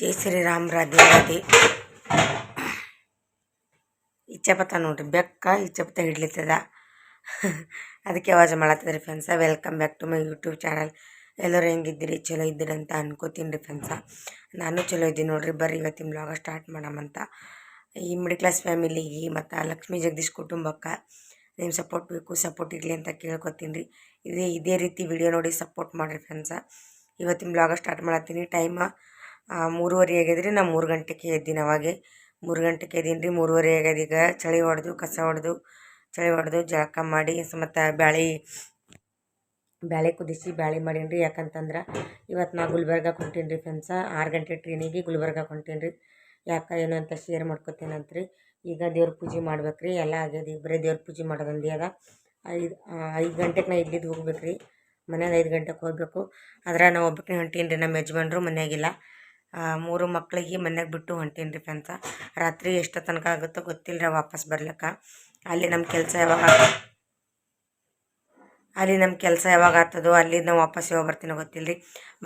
ಜೈ ಶ್ರೀರಾಮ್ ರಾಧೆ ರಾಧೆ. ಇಚ್ಚಪತ ನೋಡ್ರಿ, ಬೆಕ್ಕ ಇಚ್ಛಪತ ಹಿಡ್ಲಿತ್ತದ. ಅದಕ್ಕೆ ಆವಾಜ್ ಮಾಡತ್ತದ್ರಿ friends welcome back to my YouTube channel ಎಲ್ಲರೂ ಹೆಂಗಿದ್ದೀರಿ? ಚಲೋ ಇದ್ದೀರಿ ಅಂತ ಅನ್ಕೋತೀನಿ ರೀ ಫ್ರೆಂಡ್ಸ ನಾನು ಚಲೋ ಇದ್ದೀನಿ ನೋಡ್ರಿ, ಬರ್ರಿ ಇವತ್ತಿನ ಬ್ಲಾಗ ಸ್ಟಾರ್ಟ್ ಮಾಡಮಂತ ಈ ಮಿಡ್ಲ್ ಕ್ಲಾಸ್ ಫ್ಯಾಮಿಲಿಗೆ ಮತ್ತು ಲಕ್ಷ್ಮೀ ಜಗದೀಶ್ ಕುಟುಂಬಕ್ಕೆ ನಿಮ್ಮ ಸಪೋರ್ಟ್ ಬೇಕು ಸಪೋರ್ಟ್ ಇರಲಿ ಅಂತ ಕೇಳ್ಕೊತೀನಿ ರೀ. ಇದೇ ಇದೇ ರೀತಿ ವಿಡಿಯೋ ನೋಡಿ ಸಪೋರ್ಟ್ ಮಾಡಿರಿ ಫ್ರೆಂಡ್ಸ ಇವತ್ತಿನ ಬ್ಲಾಗ ಸ್ಟಾರ್ಟ್ ಮಾಡತ್ತೀನಿ. ಟೈಮ ಮೂರುವರೆ ಆಗ್ಯದ್ರಿ, ನಾ ಮೂರು ಗಂಟೆಗೆ ಎದ್ದೀನಿ ಅವಾಗೆ. ಮೂರು ಗಂಟೆಗೆ ಎದ್ದೀನಿ ರೀ ಮೂರುವರೆ ಆಗ್ಯದ ಈಗ ಚಳಿ ಹೊಡೆದು, ಕಸ ಹೊಡೆದು, ಚಳಿ ಹೊಡೆದು, ಜಳಕ ಮಾಡಿ ಮತ್ತು ಬ್ಯಾಳಿ, ಬ್ಯಾಳೆ ಕುದಿಸಿ, ಬ್ಯಾಳೆ ಮಾಡೀನಿ ರೀ ಯಾಕಂತಂದ್ರೆ ಇವತ್ತು ನಾ ಗುಲ್ಬರ್ಗಕ್ಕೆ ಹೊಂಟೀನಿ ರೀ ಫ್ರೆಂಡ್ಸ ಆರು ಗಂಟೆ ಟ್ರೈನಿಗೆ ಗುಲ್ಬರ್ಗ ಹೊಂಟೀನಿ ರೀ ಯಾಕೆ ಏನು ಅಂತ ಶೇರ್ ಮಾಡ್ಕೊತೀನಂತ್ರಿ. ಈಗ ದೇವ್ರ ಪೂಜೆ ಮಾಡ್ಬೇಕು ರೀ ಎಲ್ಲ ಆಗ್ಯದ ಬರೀ ದೇವ್ರ ಪೂಜೆ ಮಾಡೋದಂದಿ ಅದ. ಐದು ಐದು ಗಂಟೆಗೆ ನಾ ಇಲ್ಲಿದ್ದು ಹೋಗ್ಬೇಕು ರೀ ಮನ್ಯಾಗ ಐದು ಗಂಟೆಗೆ ಹೋಗ್ಬೇಕು. ಆದ್ರೆ ನಾವು ಒಬ್ಬಕ್ಕೆ ಹೊಂಟೀನಿ ರೀ ನಮ್ಮ ಯಜಮಾನ್ರು ಮನೆಯಾಗಿಲ್ಲ ಮೂರು ಮಕ್ಕಳಿಗೆ ಮನೆಯಾಗ ಬಿಟ್ಟು ಹೊಂಟೀನಿ ರೀ ಫ್ರೆಂಡ್ಸ ರಾತ್ರಿ ಎಷ್ಟು ತನಕ ಆಗುತ್ತೋ ಗೊತ್ತಿಲ್ಲ ರೀ ವಾಪಸ್ ಬರ್ಲಿಕ್ಕೆ. ಅಲ್ಲಿ ನಮ್ಮ ಕೆಲಸ ಯಾವಾಗ ಅಲ್ಲಿ ನಮ್ಮ ಕೆಲಸ ಯಾವಾಗ ಆಗ್ತದೋ ಅಲ್ಲಿ ನಾವು ವಾಪಸ್ ಯಾವಾಗ ಬರ್ತೀನೋ ಗೊತ್ತಿಲ್ಲ ರೀ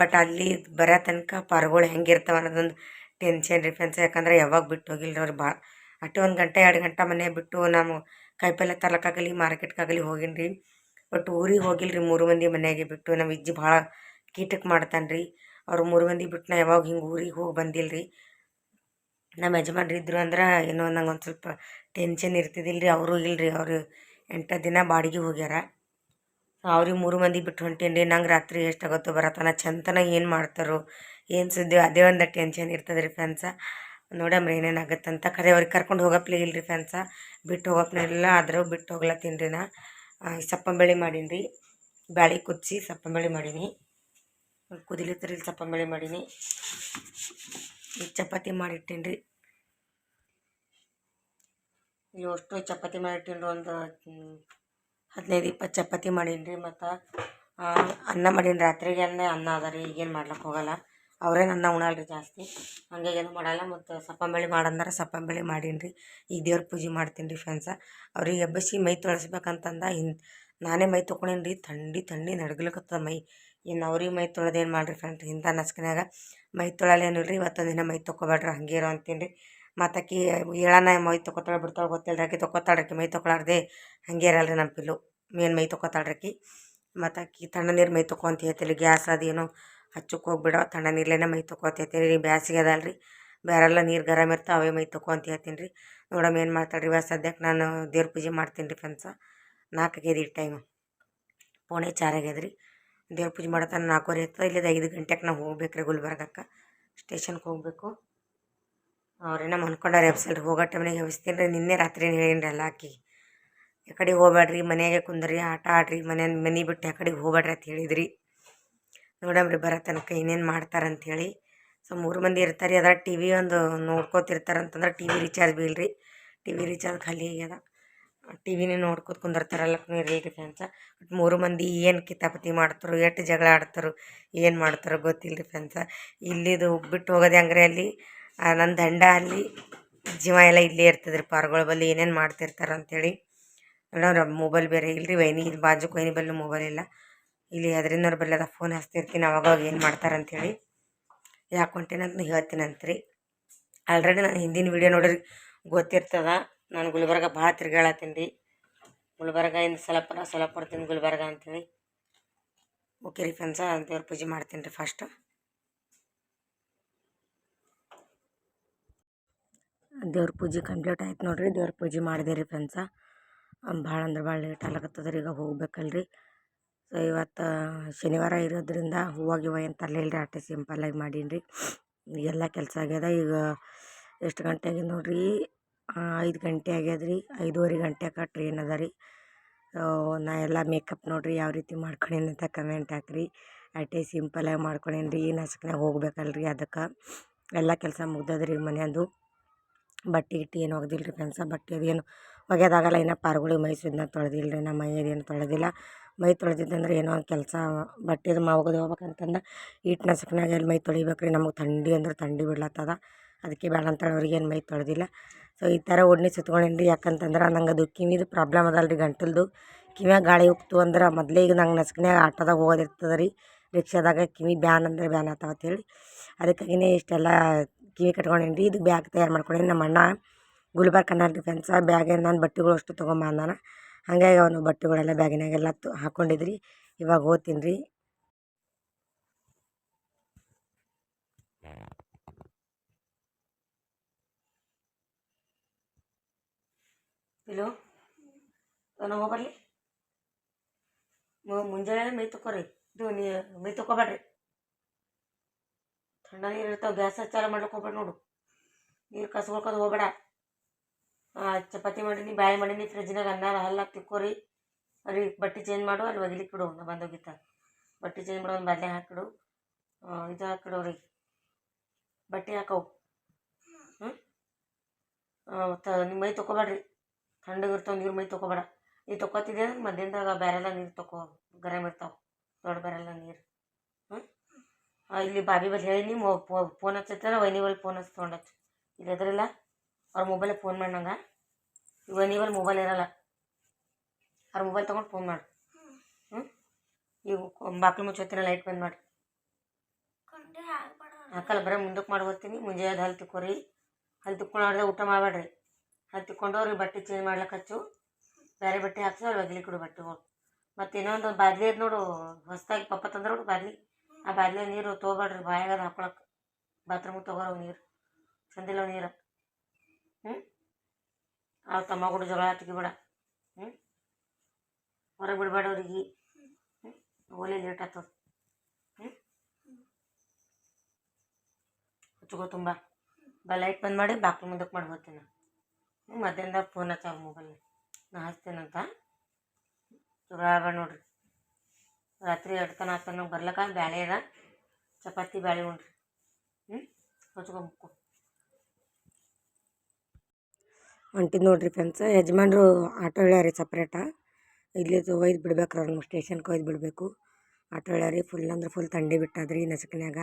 ಬಟ್ ಅಲ್ಲಿ ಬರೋ ತನಕ ಪಾರ್ಗಳು ಹೆಂಗಿರ್ತಾವೆ ಅನ್ನೋದೊಂದು ಟೆನ್ಷನ್ ರೀ ಫ್ರೆಂಡ್ಸ್ ಯಾಕಂದ್ರೆ ಯಾವಾಗ ಬಿಟ್ಟು ಹೋಗಿಲ್ಲ ಅವ್ರು ಭಾಳ ಅಷ್ಟೇ ಒಂದು ಗಂಟೆ, ಎರಡು ಗಂಟೆ ಮನೆ ಬಿಟ್ಟು ನಾವು ಕಾಯಿಪಲ್ಲೆ ತರ್ಲಕ್ಕಾಗಲಿ, ಮಾರ್ಕೆಟ್ಗಾಗಲಿ ಹೋಗಿನಿ ರೀ ಬಟ್ ಊರಿಗೆ ಹೋಗಿಲ್ಲ ರೀ ಮೂರು ಮಂದಿ ಮನೆಯಾಗೆ ಬಿಟ್ಟು. ನಮ್ಮ ಇಜ್ಜಿ ಭಾಳ ಕೀಟಕ್ಕೆ ಮಾಡ್ತಾನೆ ರೀ ಅವ್ರು ಮೂರು ಮಂದಿ ಬಿಟ್ಟು ನಾ ಯಾವಾಗ ಹಿಂಗೆ ಊರಿಗೆ ಹೋಗಿ ಬಂದಿಲ್ಲ ರೀ ನಮ್ಮ ಯಜಮಾನ್ರು ಇದ್ರು ಅಂದ್ರೆ ಏನೋ ನಂಗೆ ಒಂದು ಸ್ವಲ್ಪ ಟೆನ್ಷನ್ ಇರ್ತಿದ್ದಿಲ್ಲ ರೀ ಅವರು ಇಲ್ಲರಿ ಅವರು ಎಂಟು ದಿನ ಬಾಡಿಗೆ ಹೋಗ್ಯಾರ. ಅವ್ರಿಗೆ ಮೂರು ಮಂದಿ ಬಿಟ್ಟು ಹೊಂಟೀನಿ ರೀ ನಂಗೆ ರಾತ್ರಿ ಎಷ್ಟಾಗುತ್ತೋ ಬರತನ ಚಂತನ ಏನು ಮಾಡ್ತಾರೋ, ಏನು ಸುದ್ದಿ ಅದೇ ಒಂದು ಟೆನ್ಷನ್ ಇರ್ತದೆ ರೀ ಫ್ಯಾನ್ಸ ನೋಡಮ್ರಿ ಏನೇನಾಗುತ್ತಂತ ಕರೆ ಅವ್ರಿಗೆ ಕರ್ಕೊಂಡು ಹೋಗಪ್ಲೇ ಇಲ್ಲ ಫ್ಯಾನ್ಸ ಬಿಟ್ಟು ಹೋಗಪ್ಲೇ ಇಲ್ಲ, ಆದರೂ ಬಿಟ್ಟು ಹೋಗ್ಲತ್ತೀನಿ ರೀ ನಾ ಸಪ್ಪಂಬಳಿ ಮಾಡೀನಿ ರೀ ಬ್ಯಾಳಿ ಕುದಿಸಿ ಸಪ್ಪಂಬಳಿ ಮಾಡೀನಿ. ಕುದಿಲಿತ್ತರ ಸಪ್ಪಂಬಳಿ ಮಾಡೀನಿ. ಈಗ ಚಪಾತಿ ಮಾಡಿಟ್ಟೀನಿ ರೀ ಇಲ್ಲಿ ಅಷ್ಟು ಚಪಾತಿ ಮಾಡಿಟ್ಟೀನಿ ಒಂದು ಹದಿನೈದು, ಇಪ್ಪತ್ತು ಚಪಾತಿ ಮಾಡೀನಿ ರೀ ಮತ್ತು ಅನ್ನ ಮಾಡೀನಿ ರಾತ್ರಿಗೆ ಅನ್ನ ಅನ್ನ ಅದ ರೀ, ಈಗೇನು ಮಾಡ್ಲಿಕ್ಕೆ ಹೋಗಲ್ಲ. ಅವರೇನು ಅನ್ನ ಉಣಲ್ರಿ ಜಾಸ್ತಿ. ಹಂಗಾಗಿ ಏನು ಮಾಡಲ್ಲ, ಮತ್ತು ಸಪ್ಪಂಬಳಿ ಮಾಡಂದ್ರೆ ಸಪ್ಪಂಬಳಿ ಮಾಡೀನಿ ರೀ ಈಗ ದೇವ್ರ ಪೂಜೆ ಮಾಡ್ತೀನಿ ರೀ ಫ್ರೆಂಡ್ಸ ಅವ್ರಿಗೆ ಎಬ್ಬಸಿ ಮೈ ತೊಳಸ್ಬೇಕಂತಂದ, ಹಿಂದೆ ನಾನೇ ಮೈ ತೊಗೊಂಡೇನಿ ರೀ ಥಂಡಿ ಥಂಡಿ ನಡ್ಗಲಿಕತ್ತದ ಮೈ. ಇನ್ನು ಅವ್ರಿಗೆ ಮೈ ತೊಳೆದೇನು ಮಾಡಿರಿ ಫ್ರೆಂಡ್ ಇಂಥ ನಸ್ಕಿನಾಗ ಮೈ ತೊಳಲೇನು ರೀ ಇವತ್ತೊಂದು ದಿನ ಮೈ ತೊಗೊಬೇಡ್ರಿ ಹಂಗೆ ಇರೋ ಅಂತೀನಿ ರೀ. ಮತ್ತು ಆಕಿ ಹೇಳನ ಮೈ ತೊಗೊತಾಳೆ ಬಿಡ್ತಾಳೆ ಗೊತ್ತಿಲ್ಲ ಆಕಿ ತೊಗೊತಾಳೆ ಆಕಿ ಮೈ ತೊಗೊಳಾರ್ದೆ ಹಂಗೆ ಇರಲ್ಲ ರೀ ನಮ್ಮ ಪಿಲ್ಲು. ಮೇನ್ ಮೈ ತೊಗೊತಾಳೆ ರೀ ಆಕಿ ಮತ್ತು ಆಕಿ ತಣ್ಣ ನೀರು ಮೈ ತೊಕೊ ಅಂತ ಹೇಳ್ತಿಲ್ಲ ಗ್ಯಾಸ್ ಅದೇನೋ ಹಚ್ಚಕ್ಕೆ ಹೋಗ್ಬಿಡೋ, ತಣ್ಣ ನೀರ್ಲೇನೆ ಮೈ ತೊಕೊ ಅಂತ ಹೇಳ್ತೀನಿ ರೀ ಬ್ಯಾಸಿಗೆ ಅದಲ್ರಿ. ಬೇರೆಲ್ಲ ನೀರು ಗರಮ್ ಇರ್ತಾವೆ, ಅವೇ ಮೈ ತೊಕೊ ಅಂತ ಹೇಳ್ತೀನಿ ರೀ. ನೋಡಮ್ಮ ಏನು ಮಾಡ್ತಾಳೆ ರೀ ಇವಾಗ ಸದ್ಯಕ್ಕೆ ನಾನು ದೇವ್ರ ಪೂಜೆ ಮಾಡ್ತೀನಿ ರೀ ಫ್ರೆಂಡ್ಸ ನಾಲ್ಕು ಆಗ್ಯದ ಈ ಟೈಮು ಪೋಣೆ ಚಾರಾಗ್ಯದ ದೇವ್ರ ಪೂಜೆ ಮಾಡತ್ತಾನ ನಾಲ್ಕೂವರೆ ಇರ್ತದೆ ಇಲ್ಲದ ಐದು ಗಂಟೆಗೆ ನಾವು ಹೋಗ್ಬೇಕು ರೀ ಗುಲ್ಬರ್ಗಕ್ಕೆ ಸ್ಟೇಷನ್ಗೆ ಹೋಗಬೇಕು. ಅವ್ರೇನೋ ಅಂದ್ಕೊಂಡಾರೆ ಎಬ್ಸಲ್ರಿ ಹೋಗೋ ಟೈಮ್ನಾಗ ಎಬ್ಸ್ತೀನಿ ರೀ. ನಿನ್ನೆ ರಾತ್ರಿ ರೀ ಎಲ್ಲ ಆಕಿ. ಯಾಕಡೆ ಹೋಗ್ಬೇಡ್ರಿ ಮನೆಯಾಗೆ ಕುಂದ್ರಿ, ಆಟ ಆಡ್ರಿ, ಮನೆ ಮನೆ ಬಿಟ್ಟು ಯಾಕಡೆಗೆ ಹೋಗ್ಬೇಡ್ರಿ ಅಂತ ಹೇಳಿದ್ರಿ. ನೋಡಮ್ರಿ ಬರೋ ತನಕ ಮಾಡ್ತಾರೆ ಹೇಳಿ ಸೊ ಮೂರು ಮಂದಿ ಇರ್ತಾರೆ ಅದ್ರ ಟಿ ವಿ ಒಂದು ನೋಡ್ಕೋತಿರ್ತಾರಂತಂದ್ರೆ ಟಿ ವಿ ರಿಚಾರ್ಜ್ ಬೀಳ್ರಿ. ಟಿ ವಿ ರಿಚಾರ್ಜ್ ಖಾಲಿ ಆಗ್ಯದ. ಟಿ ವಿನೇ ನೋಡ್ಕೊತ ಕುಂದಿರ್ತಾರಲ್ಲ ಇರಲಿ ಫ್ರೆಂಡ್ಸ ಬಟ್ ಮೂರು ಮಂದಿ ಏನು ಕಿತಾಪತಿ ಮಾಡ್ತಾರೋ, ಎಷ್ಟು ಜಗಳ ಆಡ್ತಾರೋ, ಏನು ಮಾಡ್ತಾರೋ ಗೊತ್ತಿಲ್ಲ ರೀ ಫ್ರೆಂಡ್ಸ ಇಲ್ಲಿದು ಬಿಟ್ಟು ಹೋಗೋದು ಹೆಂಗ್ರೆ ಅಲ್ಲಿ ನನ್ನ ದಂಡ ಅಲ್ಲಿ ಜೀವ ಎಲ್ಲ ಇಲ್ಲೇ ಇರ್ತದ್ರಿ ರೀ ಪಾರ್ಗಳ ಬಲ್ಲಿ ಏನೇನು ಮಾಡ್ತಿರ್ತಾರೆ ಅಂತೇಳಿ. ನೋಡ್ರ ಮೊಬೈಲ್ ಬೇರೆ ಇಲ್ರಿ, ವೈನಿ ಇಲ್ಲಿ ಬಾಜುಕ್ ವೈನಿ ಬಲ್ಲಿ ಮೊಬೈಲ್ ಇಲ್ಲ. ಇಲ್ಲಿ ಅದರಿಂದವ್ರ ಬಲ್ಲಿ ಅದ ಫೋನ್ ಹಚ್ತಿರ್ತೀನಿ, ಅವಾಗವಾಗ ಏನು ಮಾಡ್ತಾರೆ ಅಂತೇಳಿ. ಯಾಕೆ ಹೊಂಟೇನಂತ ಹೇಳ್ತೀನಂತ್ರಿ. ಆಲ್ರೆಡಿ ನಾನು ಹಿಂದಿನ ವೀಡಿಯೋ ನೋಡ್ರಿ, ಗೊತ್ತಿರ್ತದ. ನಾನು ಗುಲ್ಬರ್ಗ ಭಾಳ ತಿರ್ಗಾಳತ್ತೀನಿ ರೀ. ಗುಲ್ಬರ್ಗ ಇಂದ ಸಲಪರ ಸಲಪಡ್ತೀನಿ ಗುಲ್ಬರ್ಗ ಅಂತೇಳಿ ಓಕೆ ರೀ ಫ್ರೆಂಡ್ಸ ದೇವ್ರ ಪೂಜೆ ಮಾಡ್ತೀನಿ ರೀ ಫಸ್ಟ್ ದೇವ್ರ ಪೂಜೆ ಕಂಪ್ಲೀಟ್ ಆಯ್ತು ನೋಡಿರಿ, ದೇವ್ರ ಪೂಜೆ ಮಾಡಿದೆ ರೀ ಫ್ರೆಂಡ್ಸ ಭಾಳ ಅಂದ್ರೆ ಭಾಳ ಲೇಟ್ ಆಗತ್ತದ ರೀ, ಈಗ ಹೋಗ್ಬೇಕಲ್ರಿ ಸೊ ಇವತ್ತು ಶನಿವಾರ ಇರೋದ್ರಿಂದ ಹೂವು ಗಿವ ಏನು ತರಲಿಲ್ಲ ರೀ ಅಟ್ಟೆ ಸಿಂಪಲ್ಲಾಗಿ ಮಾಡೀನಿ ರೀ. ಎಲ್ಲ ಕೆಲಸ ಆಗ್ಯದ, ಈಗ ಎಷ್ಟು ಗಂಟೆ ನೋಡಿರಿ ನೋಡ್ರಿ ಐದು ಗಂಟೆ ಆಗ್ಯದ ರೀ. ಐದೂವರೆ ಗಂಟೆಗೆ ಟ್ರೈನ್ ಅದ ರೀ. ನಾ ಎಲ್ಲ ಮೇಕಪ್ ನೋಡಿರಿ, ಯಾವ ರೀತಿ ಮಾಡ್ಕೊಂಡೀನಿ ಅಂತ ಕಮೆಂಟ್ ಹಾಕ್ರಿ. ಅಟ್ಟೆ ಸಿಂಪಲಾಗಿ ಮಾಡ್ಕೊಂಡೀನಿ ರೀ. ನಸಕ್ನಾಗ ಹೋಗ್ಬೇಕಲ್ರಿ ಅದಕ್ಕೆ. ಎಲ್ಲ ಕೆಲಸ ಮುಗ್ದದ ರೀ ಮನೆಯದು. ಬಟ್ಟೆ ಗಿಟ್ಟಿ ಏನು ಒಗ್ದಿಲ್ಲ ರೀ ಫ್ರೆಂಡ್ಸ ಬಟ್ಟೆ ಅದೇನು ಒಗ್ಯೋದಾಗಲ್ಲ. ಏನೋ ಪಾರ್ಗಳಿಗೆ ಮೈ ಸುದ್ನ ತೊಳೆದಿಲ್ಲ ರೀ ನಮ್ಮ ಮೈ ಅದೇನು ತೊಳೆದಿಲ್ಲ. ಮೈ ತೊಳೆದಿದ್ದಂದ್ರೆ ಏನೋ ಒಂದು ಕೆಲಸ ಬಟ್ಟೆದು ಮಾವಗದು ಹೋಗ್ಬೇಕಂತಂದ್ರೆ ಹೋಗ್ಬೇಕಂತಂದು ಈಟ್ ನಸಕ್ನಾಗ ಎಲ್ಲಿ ಮೈ ತೊಳಿಬೇಕು ರೀ ನಮಗೆ ಥಂಡಿ ಅಂದ್ರೆ ಥಂಡಿ ಬಿಡ್ಲತ್ತದ. ಅದಕ್ಕೆ ಬೇಡ ಅಂತೇಳಿ ಅವ್ರಿಗೇನು ಮೈ ತೊಳೆದಿಲ್ಲ. ಸೊ, ಈ ಥರ ಓಡ್ನಿ ಸುತ್ಕೊಂಡೀನಿ ಯಾಕಂತಂದ್ರೆ ನಂಗೆ ಅದು ಕಿವಿದು ಪ್ರಾಬ್ಲಮ್ ಅದಲ್ಲ ರೀ ಗಂಟಲ್ದು. ಕಿವ್ಯಾಗ ಗಾಳಿ ಉಕ್ತು ಅಂದ್ರೆ ಮೊದಲೇ ಈಗ ನಂಗೆ ನಸ್ಕಿನ್ಯಾಗ ಆಟೋದಾಗ ಹೋಗೋದಿರ್ತದೆ ರೀ ರಿಕ್ಷಾದಾಗ ಕಿವಿ ಬ್ಯಾನ್ ಅಂದ್ರೆ ಬ್ಯಾನ್ ಆತಾವ ಅಂತೇಳಿ ಅದಕ್ಕಾಗಿನೇ ಇಷ್ಟೆಲ್ಲ ಕಿವಿ ಕಟ್ಕೊಂಡೀನಿ ರೀ ಇದು ಬ್ಯಾಗ್ ತಯಾರು ಮಾಡ್ಕೊಂಡೀನಿ ನಮ್ಮ ಅಣ್ಣ. ಗುಲ್ಬರ್ಗ ಕನ್ನಡ ಡಿಫೆನ್ಸ್ ಬ್ಯಾಗ್ ನಾನು ಬಟ್ಟೆಗಳು ಅಷ್ಟು ತೊಗೊಂಬ ಅಂದಾನ ಹಾಗಾಗಿ ಅವನು ಬಟ್ಟೆಗಳೆಲ್ಲ ಬ್ಯಾಗಿನಾಗೆಲ್ಲ ತು ಹಾಕ್ಕೊಂಡಿದ್ರಿ ಇವಾಗ ಓದ್ತೀನಿ ರೀ ಇಲ್ಲೋ ನಾನು ಹೋಗ್ಬರ್ಲಿ ಮುಂಜಾನೆ ಮೈ ತಕೋರಿ ಇದು ನೀ ಮೈ ತಗೋಬೇಡ್ರಿ ಥಂಡ ನೀರು ಇರ್ತಾವೆ ಗ್ಯಾಸ್ ಹಚ್ಚಾರ ಮಾಡ್ಲಿಕ್ಕೆ ಹೋಗ್ಬೇಡ ನೋಡು ನೀರು ಕಸ್ಕೊಳ್ಕೋದು ಹೋಗ್ಬೇಡ ಚಪಾತಿ ಮಾಡೀನಿ ಬ್ಯಾಳೆ ಮಾಡೀನಿ ಫ್ರಿಜ್ನಾಗ ಅನ್ನ ಹಲ್ಲ ತಿಕ್ಕೋರಿ ಅಲ್ಲಿ ಬಟ್ಟೆ ಚೇಂಜ್ ಮಾಡು ಅಲ್ಲಿ ಒಗಿಲಿಕ್ಕೆ ಬಿಡು ನಾ ಬಂದೋಗಿತ್ತ ಬಟ್ಟೆ ಚೇಂಜ್ ಮಾಡೋ ಒಂದು ಬಾಲ್ಯ ಹಾಕಿಡು ಇದು ಹಾಕಿಡು ಬಟ್ಟೆ ಹಾಕವು ಹ್ಞೂ ನಿಮ್ಮ ಮೈ ತೊಗೊಬೇಡ್ರಿ ತಣ್ಣಗಿರ್ತಾವೆ ನೀರು ಮೈ ತೊಗೊಬೇಡ ನೀ ತೊಗೋತಿದ್ದೆ ಅಂದ್ರೆ ಮಧ್ಯಾಹ್ನದಾಗ ಬ್ಯಾರೆಲ್ಲ ನೀರು ತೊಗೋ ಗರಮ್ ಇರ್ತಾವೆ ದೊಡ್ಡ ಬ್ಯಾರೆಲ್ಲ ನೀರು. ಹ್ಞೂ ಇಲ್ಲಿ ಬಾಬಿ ಬಲ್ಲಿ ಹೇಳಿ ಮೊ ಫೋನ್ ಹಚ್ಚತ್ತಾರ ವೈನಿ ಬಲ್ಲಿ ಫೋನ್ ಹಚ್ಚಿ ತೊಗೊಂಡು ಹಚ್ಚು. ಇಲ್ಲಿ ಎದುರಿಲ್ಲ ಅವ್ರ ಮೊಬೈಲಿಗೆ ಫೋನ್ ಮಾಡಿ ನಂಗೆ ವೈನಿ ಬಲ್ಲಿ ಮೊಬೈಲ್ ಇರಲ್ಲ. ಅವ್ರ ಮೊಬೈಲ್ ತೊಗೊಂಡು ಫೋನ್ ಮಾಡು. ಹ್ಞೂ ಈಗ ಬಾಕ್ಲು ಮುಚ್ಚೋತಿನ ಲೈಟ್ ಬಂದ್ ಮಾಡಿ. ಹಾಕಲ್ಲ ಬರೀ ಮುಂದಕ್ಕೆ ಮಾಡಿ ಹೋಗ್ತೀನಿ. ಮುಂಜಾನೆ ಹಲ್ಲು ತಿಕ್ಕೋರಿ ಹಲ್ಲು ತಿಕ್ಕೊಂಡು ಊಟ ಮಾಡಬೇಡ್ರಿ. ಅವ್ರಿಗೆ ಬಟ್ಟೆ ಚೇಂಜ್ ಮಾಡ್ಲಿಕ್ಕೆ ಹಚ್ಚು. ಬೇರೆ ಬಟ್ಟೆ ಹಾಕ್ಸು ಅವ್ರು ಒಗ್ಲಿ ಕೊಡು ಬಟ್ಟೆಗಳು ಮತ್ತು ಇನ್ನೊಂದು ಬಾದ್ಲಿ ಅದು ನೋಡು, ಹೊಸ್ದಾಗಿ ಪಪ್ಪ ತಂದ್ರೆ ನೋಡು ಬಾದ್ಲಿ. ಆ ಬಾದ್ಲಿ ನೀರು ತೊಗೊಬೇಡ್ರಿ ಬಾಯಾಗದ ಹಾಕೊಳಕ್ಕೆ ಬಾತ್ರೂಮಿಗೆ ತೊಗೊಳವು ನೀರು. ಚಂದಿಲ್ಲ ನೀರು. ಹ್ಞೂ ಆ ತಮ್ಮ ಕೂಡ ಜಗಳ ತೆಗಿಬೇಡ ಹ್ಞೂ ಹೊರಗೆ ಬಿಡಬೇಡ ಅವ್ರಿಗೆ. ಹ್ಞೂ ಓಲೆ ಲೇಟ್ ಆಗ್ತದೆ. ಹ್ಞೂ ಹಚ್ಕೋ ತುಂಬ. ಬಾ ಲೈಟ್ ಬಂದ್ ಮಾಡಿ ಬಾಕ್ಲು ಮುಂದಕ್ಕೆ ಮಾಡಿ ಹೋಗ್ತೀನಿ ಮಧ್ಯಾಹ್ನದಾಗ ಫೋನ್ ಹಚ್ಚಾವ ಮೊಬೈಲ್ ನಾ ಹಚ್ತೇನಂತ? ಆಡ್ಬೇಡ ನೋಡ್ರಿ. ರಾತ್ರಿ ಎರಡು ತನ ಆತನ ಬರ್ಲಕ್ಕ ಬ್ಯಾಳೆ ಅದ. ಚಪಾತಿ ಬ್ಯಾಳೆ ಉಣ್ರಿ ಹ್ಞೂ ಹಚ್ಕೊಬೇಕು ಹೊಂಟಿದ್ ನೋಡ್ರಿ ಫ್ರೆಂಡ್ಸ್ ಯಜಮಾನ್ರು ಆಟೋ ಹೇಳ್ಯಾರಿ ಸಪ್ರೇಟ ಇಲ್ಲಿದು ಒಯ್ದು ಬಿಡ್ಬೇಕು ಅವ್ರನ್ನ ಸ್ಟೇಷನ್ಗೆ ಒಯ್ದು ಬಿಡಬೇಕು. ಆಟೋ ಹೇಳ್ಯಾರಿ ಫುಲ್ ಅಂದ್ರೆ ಫುಲ್ ತಂಡಿ ಬಿಟ್ಟದ್ರಿ ನಸುಕಿನಾಗ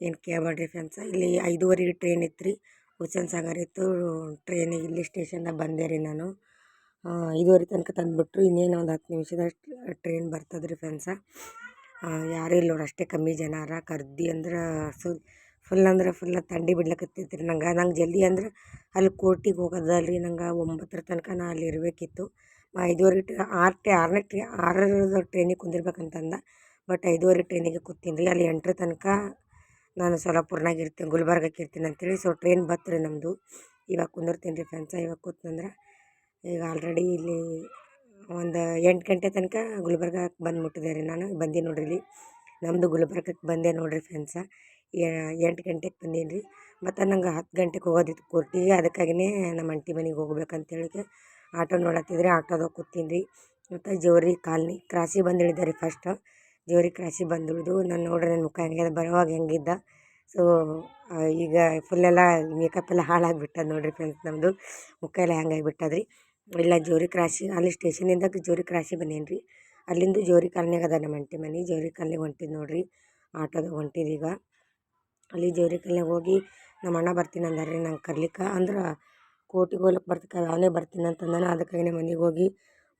ಏನು ಕೇಳಬೇಡ್ರಿ ಫ್ರೆಂಡ್ಸ್ ಇಲ್ಲಿ ಐದೂವರೆಗೆ ಟ್ರೈನ್ ಇತ್ತು ರೀ ಹುಸೇನ್ ಸಾಗರ್ ಇತ್ತು ಟ್ರೈನಿಗೆ ಇಲ್ಲಿ ಸ್ಟೇಷನ್ದಾಗ ಬಂದೆ ರೀ ನಾನು. ಐದೂವರೆ ತನಕ ತಂದುಬಿಟ್ರು, ಇನ್ನೇನು ಒಂದು ಹತ್ತು ನಿಮಿಷದಷ್ಟು ಟ್ರೈನ್ ಬರ್ತದೆ ರೀ ಫ್ರೆಂಡ್ಸ ಯಾರು ಇಲ್ಲ ನೋಡಿ, ಅಷ್ಟೇ ಕಮ್ಮಿ ಜನ ಅರ ಕರ್ದಿ ಅಂದ್ರೆ ಫುಲ್ ಫುಲ್ ಅಂದ್ರೆ ಫುಲ್ ತಂಡಿ ಬಿಡ್ಲಕತ್ತೈತೆ ರೀ ನಂಗೆ ನಂಗೆ ಜಲ್ದಿ ಅಂದ್ರೆ ಅಲ್ಲಿ ಕೋರ್ಟಿಗೆ ರೀ ನಂಗೆ ಒಂಬತ್ತರ ತನಕ ನಾ ಅಲ್ಲಿ ಇರಬೇಕಿತ್ತು. ಐದುವರೆ ಟ, ಆರು ಟೆ, ಆರನೇ ಟ್ರೇ ಆರರ ಟ್ರೈನಿಗೆ ಕುಂದಿರ್ಬೇಕಂತಂದ ಬಟ್ ಐದುವರೆ ಟ್ರೈನಿಗೆ ಕೂತೀನಿ ರೀ ಅಲ್ಲಿ ಎಂಟರ ತನಕ ನಾನು ಸೊಲಾಪುರ್ನಾಗ ಇರ್ತೀನಿ ಗುಲ್ಬರ್ಗಕ್ಕೆ ಇರ್ತೀನಿ ಅಂತೇಳಿ. ಸೊ ಟ್ರೈನ್ ಬತ್ತು ರೀ ನಮ್ಮದು ಇವಾಗ ಕುಂದಿರ್ತೀನಿ ರೀ ಫ್ರೆಂಡ್ಸ ಇವಾಗ ಕೂತ್ನಂದ್ರೆ ಈಗ ಆಲ್ರೆಡಿ ಇಲ್ಲಿ ಒಂದು ಎಂಟು ಗಂಟೆ ತನಕ ಗುಲ್ಬರ್ಗಕ್ಕೆ ಬಂದು ಮುಟ್ಟಿದೆ ರೀ ನಾನು. ಬಂದೀನಿ ನೋಡ್ರಿ ಇಲ್ಲಿ. ನಮ್ಮದು ಗುಲ್ಬರ್ಗಕ್ಕೆ ಬಂದೆ ನೋಡಿರಿ ಫ್ರೆಂಡ್ಸ ಎಂಟು ಗಂಟೆಗೆ ಬಂದೀನಿ ರೀ. ಮತ್ತು ನಂಗೆ ಹತ್ತು ಗಂಟೆಗೆ ಹೋಗೋದಿತ್ತು ಕೋರ್ಟಿಗೆ ಅದಕ್ಕಾಗಿಯೇ ನಮ್ಮ ಅಂಟಿ ಮನೆಗೆ ಹೋಗ್ಬೇಕಂತೇಳಿ ಆಟೋ ನೋಡತ್ತಿದ್ರೆ ಆಟೋದಾಗ ಕೂತೀನಿ ರೀ. ಮತ್ತು ಜೋರಿ ಕಾಲ್ನಿ ಕ್ರಾಸಿಗೆ ಬಂದು ಇಳಿದೆ ರೀ ಫಸ್ಟ್ ಜೋರಿ ಕ್ರಾಶಿ ಬಂದುಳಿದು ನಾನು ನೋಡ್ರಿ ನನ್ನ ಮುಖ ಹೆಂಗಿದೆ, ಬರೋವಾಗ ಹೆಂಗಿದ್ದ. ಸೊ ಈಗ ಫುಲ್ಲೆಲ್ಲ ಮೇಕಪ್ ಎಲ್ಲ ಹಾಳಾಗಿಬಿಟ್ಟದ ನೋಡಿರಿ ಫ್ರೆಂಡ್ಸ್ ನಮ್ಮದು ಮುಖ ಎಲ್ಲ ಹ್ಯಾಂಗಾಗಿಬಿಟ್ಟದ ರೀ ಇಲ್ಲ ಜೋರಿ ಕ್ರಾಶಿ ಅಲ್ಲಿ ಸ್ಟೇಷನಿಂದ ಜೋರಿ ಕ್ರಾಶಿ ಬಂದೇನಿ ರೀ ಅಲ್ಲಿಂದ ಜೋರಿ ಕಾಲ್ನಿಯಾಗ ಅದ ನಮ್ಮ ಅಂಟಿ ಮನೆ. ಜೋರಿ ಕಾಲ್ನಿಗೆ ಹೊಂಟಿದ್ದು ನೋಡಿರಿ. ಆಟೋದಾಗ ಹೊಂಟಿದ್ದು ಈಗ. ಅಲ್ಲಿ ಜೋರಿ ಕಾಲ್ನಿಯಾಗ ಹೋಗಿ ನಮ್ಮ ಅಣ್ಣ ಬರ್ತೀನಿ ಅಂದಾರೆ ರೀ ನಂಗೆ ಕರ್ಲಿಕ್ಕೆ. ಅಂದ್ರೆ ಕೋಟಿಗೆ ಹೋಗ್ಲಿಕ್ಕೆ ಬರ್ತಿಕ ಅವನೇ ಬರ್ತೀನಿ ಅಂತಂದಾನ ಅದಕ್ಕಾಗಿಯೇ ಮನೆಗೆ ಹೋಗಿ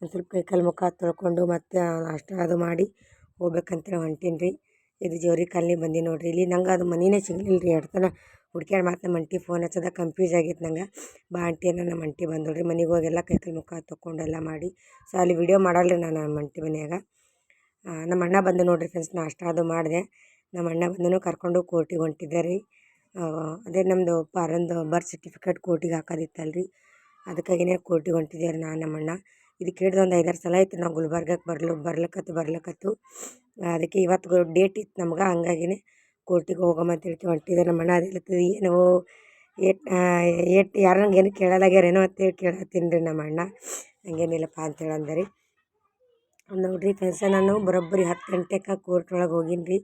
ಒಂದು ಸ್ವಲ್ಪ ಕೈ ಕಾಲು ಮುಖ ತೊಳ್ಕೊಂಡು ಮತ್ತೆ ಅಷ್ಟು ಅದು ಮಾಡಿ ಹೋಗ್ಬೇಕಂತೇಳಿ ಹೊಂಟೀನಿ ರೀ. ಇದು ಜೋರಿ ಕಾಲ್ನಿ ಬಂದಿ ನೋಡಿರಿ. ಇಲ್ಲಿ ನಂಗೆ ಅದು ಮನೆಯೇ ಸಿಗಲಿಲ್ಲ ರೀ ಎರಡು ತನ ಹುಡ್ಕ್ಯಾಡಿ ಮತ್ತೆ ನಮ್ಮ ಅಂಟಿ ಫೋನ್ ಹಚ್ಚದ ಕನ್ಫ್ಯೂಸ್ ಆಗಿತ್ತು ನಂಗೆ. ಬಾ ಆಂಟಿ ಅನ್ನೋ ನಮ್ಮ ಅಂಟಿ ಬಂದಳು ರೀ. ಮನೆಗೆ ಹೋಗೆಲ್ಲ ಎಲ್ಲ ಕೈ ಕಾಲು ಮುಖ ತೊಗೊಂಡೆಲ್ಲ ಮಾಡಿ. ಸೊ ಅಲ್ಲಿ ವಿಡಿಯೋ ಮಾಡಲ್ಲ ರೀ ನಾನು ನಮ್ಮ ಅಂಟಿ ಮನೆಯಾಗ. ನಮ್ಮ ಅಣ್ಣ ಬಂದ ನೋಡಿರಿ ಫ್ರೆಂಡ್ಸ್ ನಾಷ್ಟ ಅದು ಮಾಡಿದೆ. ನಮ್ಮ ಅಣ್ಣ ಬಂದನು ಕರ್ಕೊಂಡು ಕೋರ್ಟಿಗೆ ಹೊಂಟಿದ್ದೆ ರೀ. ಅದೇ ನಮ್ಮದು ಪಾರಂದು ಬರ್ತ್ ಸರ್ಟಿಫಿಕೇಟ್ ಕೋರ್ಟಿಗೆ ಹಾಕೋದಿತ್ತಲ್ಲ ಅದಕ್ಕಾಗಿನೇ ಕೋರ್ಟಿಗೆ ರೀ ನಾನು ನಮ್ಮ ಅಣ್ಣ. ಇದಕ್ಕೆ ಹಿಡ್ದು ಒಂದು ಐದಾರು ಸಲ ಆಯ್ತು, ನಾವು ಗುಲ್ಬರ್ಗಕ್ಕೆ ಬರ್ಲು, ಬರ್ಲಕತ್ತು ಬರ್ಲಕತ್ತು. ಅದಕ್ಕೆ ಇವತ್ತು ಡೇಟ್ ಇತ್ತು ನಮ್ಗೆ, ಹಂಗಾಗಿನೇ ಕೋರ್ಟಿಗೆ ಹೋಗಮ್ಮ ಹೇಳ್ತೀವಿ. ಹೊಂಟಿದ್ದೆ ನಮ್ಮ ಅಣ್ಣ ಅದೇ ಏನೋ ಏಟ್ ಏಟ್, ಯಾರು ನಂಗೆ ಏನು ಕೇಳಲಾಗ್ಯಾರೇನೋ ಅಂತೇಳಿ ಕೇಳತ್ತೀನಿ ರೀ ನಮ್ಮ ಅಣ್ಣ ಹಂಗೇನಿಲ್ಲಪ್ಪ ಅಂತೇಳಿ ಅಂದರಿ. ನೋಡಿರಿ ಫ್ರೆಂಡ್ಸ ನಾನು ಬರೋಬ್ಬರಿ ಹತ್ತು ಗಂಟೆಗೆ ಕೋರ್ಟ್ ಒಳಗೆ ಹೋಗೀನಿ ರೀ.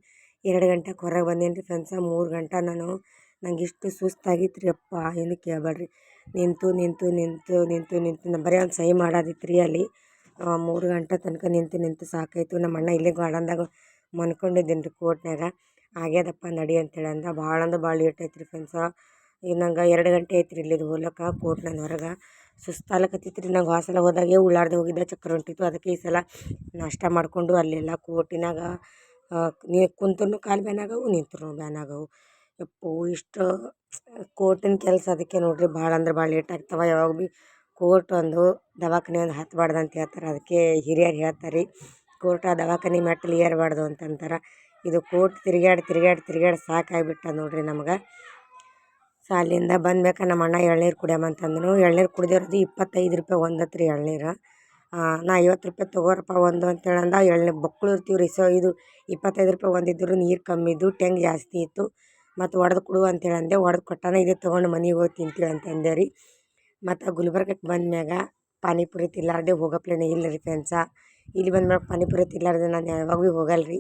ಎರಡು ಗಂಟೆಗೆ ಹೊರಗೆ ಬಂದೀನಿ ರೀ ಫ್ರೆಂಡ್ಸ ಮೂರು ಗಂಟೆ ನಾನು ನಂಗೆ ಇಷ್ಟು ಸುಸ್ತಾಗಿತ್ತು ರೀ ಅಪ್ಪ, ಏನು ಕೇಳಬೇಡ್ರಿ. ನಿಂತು ನಿಂತು ನಿಂತು ನಿಂತು ನಿಂತು. ನಾ ಬರೀ ಒಂದು ಸಹಿ ಮಾಡೋದಿತ್ತು ರೀ ಅಲ್ಲಿ ಮೂರು ಗಂಟೆ ತನಕ ನಿಂತು ನಿಂತು ಸಾಕಾಯಿತು. ನಮ್ಮ ಅಣ್ಣ ಇಲ್ಲೇ ಗಾರ್ಡನ್ದಾಗ ಮನ್ಕೊಂಡಿದ್ದೀನಿ ರೀ ಕೋರ್ಟ್ನ್ಯಾಗ. ಆಗ್ಯದಪ್ಪ ನಡಿ ಅಂತೇಳಿ ಅಂದ. ಭಾಳ ಅಂದ್ರೆ ಭಾಳ ಲೇಟ್ ಆಯ್ತು ರೀ ಫ್ರೆಂಡ್ಸ ಈಗ ನಂಗೆ ಎರಡು ಗಂಟೆ ಆಯ್ತು ರೀ ಇಲ್ಲಿದ್ದು ಹೋಲಕ್ಕ ಕೋರ್ಟ್ನಾಗ ಹೊರಗೆ. ಸುಸ್ತಾಲಕತ್ತಿತ್ತು ರೀ ನಂಗೆ ಆ ಸಲ ಹೋದಾಗೆ ಉಳ್ಳಾರ್ದೆ ಹೋಗಿದ್ದೆ, ಚಕ್ರ ಹೊಂಟಿತ್ತು. ಅದಕ್ಕೆ ಈ ಸಲ ನಾಷ್ಟ ಮಾಡಿಕೊಂಡು ಅಲ್ಲೆಲ್ಲ ಕೋರ್ಟಿನಾಗ ನೀ ಕುಂತು ಕಾಲು ಬ್ಯಾನಾಗವು ನಿಂತು ಬ್ಯಾನಾಗವು. ಯಪ್ಪೋ ಇಷ್ಟು ಕೋರ್ಟಿನ ಕೆಲಸ ಅದಕ್ಕೆ ನೋಡಿರಿ ಭಾಳ ಅಂದ್ರೆ ಭಾಳ ಲೇಟ್ ಆಗ್ತವೆ. ಯಾವಾಗ ಭೀ ಕೋರ್ಟ್ ಒಂದು ದವಾಖಾನೆ ಒಂದು ಹತ್ಬಾರ್ದು ಅಂತ ಹೇಳ್ತಾರೆ. ಅದಕ್ಕೆ ಹಿರಿಯರು ಹೇಳ್ತಾರೆ ರೀ ಕೋರ್ಟ್ ದವಾಖಾನೆ ಮೆಟ್ಟಿಲು ಏರಬಾರ್ದು ಅಂತ ಅಂತಾರೆ. ಇದು ಕೋರ್ಟ್ ತಿರ್ಗ್ಯಾಡಿ ತಿರ್ಗ್ಯಾಡಿ ತಿರ್ಗ್ಯಾಡಿ ಸಾಕಾಗ್ಬಿಟ್ಟದೆ ನೋಡಿರಿ ನಮ್ಗೆ. ಅಲ್ಲಿಂದ ಬಂದ್ಮ್ಯಾಕ ನಮ್ಮ ಅಣ್ಣ ಎಳ್ನೀರು ಕುಡಿಯಮ್ಮ ಅಂತಂದನು. ಎಳ್ನೀರು ಕುಡಿದಿರೋದು ಇಪ್ಪತ್ತೈದು ರೂಪಾಯಿ ಒಂದು ಹತ್ತು ರೀ ಎಳ್ನೀರು ನಾ ಐವತ್ತು ರೂಪಾಯಿ ತಗೋರಪ್ಪ ಒಂದು ಅಂತೇಳಿ ಅಂದ ಎಳ್ನೀರು ಬೊಕ್ಳು ಇರ್ತೀವಿ ರೀ ಸೊ, ಇದು ಇಪ್ಪತ್ತೈದು ರೂಪಾಯಿ ಒಂದಿದ್ರು ನೀರು ಕಮ್ಮಿ ಇದ್ದು ಟೆಂಗ್ ಜಾಸ್ತಿ ಇತ್ತು. ಮತ್ತು ಒಡೆದು ಕೊಡು ಅಂತೇಳಿ ಅಂದೆ ಒಡೆದು ಕೊಟ್ಟಾನ ಇದೇ ತಗೊಂಡು ಮನೆಗೆ ಹೋಗಿ ತಿಂತೀವಿ ಅಂತ ಅಂದೆ ರೀ. ಮತ್ತು ಗುಲ್ಬರ್ಗಕ್ಕೆ ಬಂದ್ಮ್ಯಾಗ ಪಾನಿಪುರಿ ತಿನ್ಲಾರ್ದೆ ಹೋಗೋ ಇಲ್ಲ ರೀ ಫ್ರೆಂಡ್ಸ. ಇಲ್ಲಿ ಬಂದ್ಮ್ಯಾಗ ಪಾನಿಪುರಿ ತಿನ್ಲಾರ್ದೆ ನಾನು ಯಾವಾಗ ಭೀ ಹೋಗಲ್ಲ ರೀ.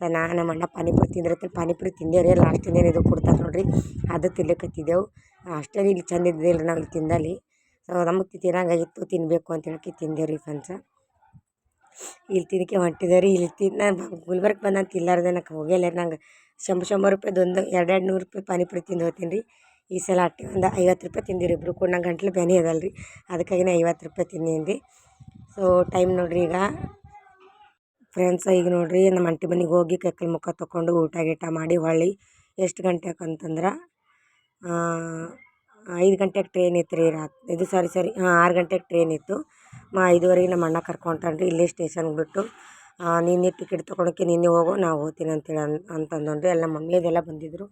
ಸೊ ನಾನು ನಮ್ಮ ಅಣ್ಣ ಪಾನಿಪುರಿ ತಿಂದಿರತ್ತೆ ಪಾನಿಪುರಿ ತಿಂದೇವು ರೀ. ಲಾಸ್ಟ್ ಇನ್ನೇನು ಇದು ಕೊಡ್ತಾರೆ ನೋಡಿರಿ. ಅದು ತಿನ್ಲಿಕತ್ತಿದ್ದೆವು. ಅಷ್ಟೇ ಇಲ್ಲಿ ಚಂದ ಇದ್ದಿಲ್ಲ ನಾವು ಇಲ್ಲಿ ತಿಂದಲ್ಲಿ. ಸೊ ನಮಗೆ ತಿನ್ನಂಗಾಗಿತ್ತು ತಿನ್ನಬೇಕು ಅಂತ ಹೇಳಕ್ಕೆ ತಿಂದೇವು ರೀ ಫ್ರೆಂಡ್ಸ. ಇಲ್ಲಿ ತಿನ್ನಕ್ಕೆ ಹೊಂಟಿದೆ ರೀ. ಇಲ್ಲಿ ತಿನ್ನ ಗುಲ್ಬರ್ಗ ಬಂದಂತ ನಾನು ತಿನ್ಲಾರ್ದೆ ನಂಗೆ ರೀ ನಂಗೆ. ಶಂಬ ಶಂಬ ರೂಪಾಯ್ದು ಒಂದು ಎರಡು ಎರಡು ನೂರು ರೂಪಾಯಿ ಪಾನಿಪುರಿ ತಿಂದು ಹೋಗ್ತೀನಿ ರೀ. ಈ ಸಲ ಅಟ್ಟಿ ಒಂದು ಐವತ್ತು ರೂಪಾಯಿ ತಿಂದಿರಿ ಇಬ್ಬರು ಕೂಡ. ನಂಗೆ ಗಂಟ್ಲು ಬ್ಯಾನೆ ಅದಲ್ಲ ರೀ ಅದಕ್ಕಾಗಿನೇ ಐವತ್ತು ರೂಪಾಯಿ ತಿಂದೀನಿ ಸೊ ಟೈಮ್ ನೋಡಿರಿ ಈಗ. ಫ್ರೆಂಡ್ಸ್ ಈಗ ನೋಡಿರಿ ನಮ್ಮ ಅಂಟಿ ಮನೆಗೆ ಹೋಗಿ ಕೈಕಾಲು ಮುಖ ತೊಗೊಂಡು ಊಟ ಗೀಟ ಮಾಡಿ ಹೊಳ್ಳಿ ಎಷ್ಟು ಗಂಟೆಗೆ ಅಂತಂದ್ರೆ ಐದು ಗಂಟೆಗೆ ಟ್ರೈನ್ ಇತ್ತು ರೀ ರಾತ್, ಇದು ಸಾರಿ ಸಾರಿ ಹಾಂ, ಆರು ಗಂಟೆಗೆ ಟ್ರೈನ್ ಇತ್ತು. ಮಾ, ಐದುವರೆಗೆ ನಮ್ಮ ಅಣ್ಣ ಕರ್ಕೊಂಟಾನ ರೀ ಇಲ್ಲೇ ಸ್ಟೇಷನ್ಗೆ ಬಿಟ್ಟು. ನೀನೇ ಟಿಕೆಟ್ ತೊಗೊಳಕ್ಕೆ ನೀನೇ ಹೋಗು ನಾವು ಹೋಗ್ತೀನಿ ಅಂತೇಳಿ ಅನ್ ಅಂತಂದನು ರೀ ಎಲ್ಲ ಮಮ್ಮಿಯದೆಲ್ಲ ಬಂದಿದ್ದರು